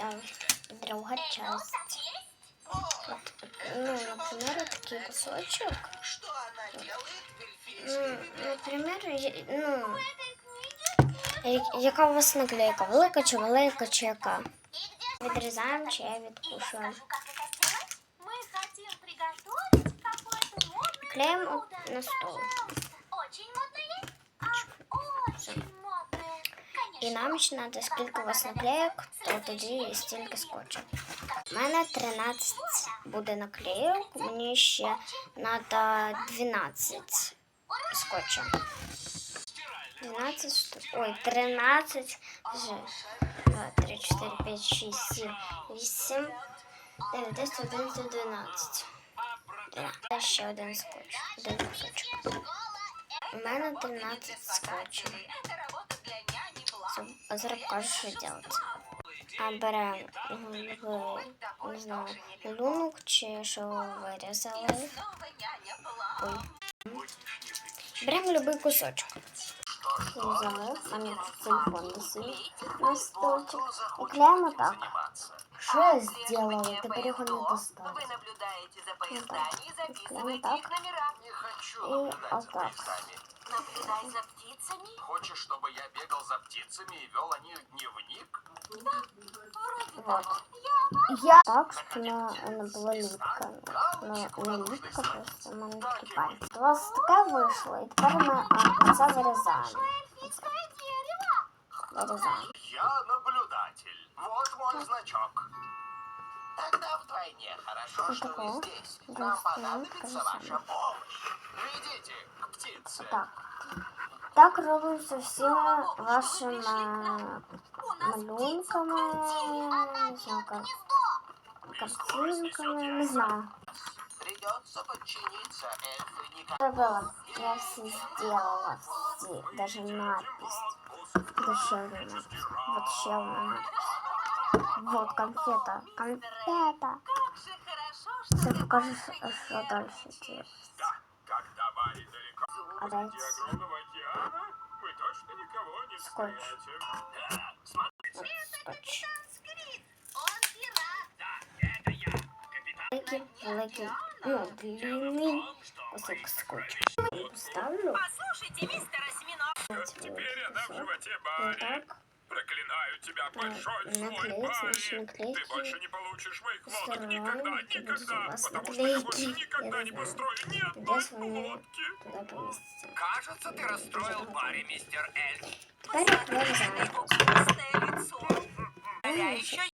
взяла. Друга часть. Вот, ну, например, вот такой кусочек. Ну, например, ну, яка у вас наклейка? Велика чи велика чи яка? Відрізаємо чи я відкушую. Клеїмо на стол. І нам ще треба, скільки у вас наклеїк, то тоді стільки скотчу. У мене 13 буде наклеїк, мені ще треба 12 скотча. 12 штук. Ой, 13. Вже. 2, 3, 4, 5, 6, 7, 8, 9, 10, 11, 12. Це ще один скотч. Один кусочок. У мене 13 скотчів. Была. А що робити. А беремо в, не знаю, малюнок чи няня была. Ой. Беремо любий кусочок Вирізали, там є телефон висить на столчик. І клеїмо так. Що я зробила? Тепер його не Вы достати. наблюдаете за поездами и записываете так. их номера. Не хочу И наблюдать вот за так. поездами. Наблюдай за птицами. Хочешь, чтобы я бегал за птицами и вел о них дневник? Вроде Вот. того. Я Я так, щоб вона не була ліпка. Ну, не ліпка, просто в мене такі пальці. У вас таке вийшло, і тепер ми а, це вирізаємо. эльфийское дерево. Вирізаємо. Я наблюдатель. Вот мой значок. Тогда вдвойне хорошо, Что что вы такое? здесь. Да, Нам стоит, понадобится конечно. ваша помощь. Идите к птице. Так. Так робиться всіма вашими У нас малюнками, не знаю, кар- картинками, не знаю. Придется подчиниться, эльфы никак. Зробила. Я всі зробила, всі, даже надпись. Де ще одна надпись. Вот ще одна надпись. Вот конфета. Конфета. Как же хорошо, что Це ты покажу, що що далі є. Как добавить далеко А дальше огромного океана, Скотч. встретим. от скотч. Он пират. Великий, великий, ну, длинний кусок скотча. Поставлю. Послушайте, мистер Осьминог. Теперь она в животе Вот Барри. так. Проклинаю тебя, большой злой наклеить, значит, Барри. наклейки. Ты больше не получишь моих лодок Стираю, никогда, ты будешь у никогда, вас потому что я больше наклейки. никогда Я не не построю ни Де одной ж вони лодки. туди помістяться? Кажется, ты расстроил Барри, мистер Эльф. Тепер вирізаємо. Вкусное лицо. Ну, А еще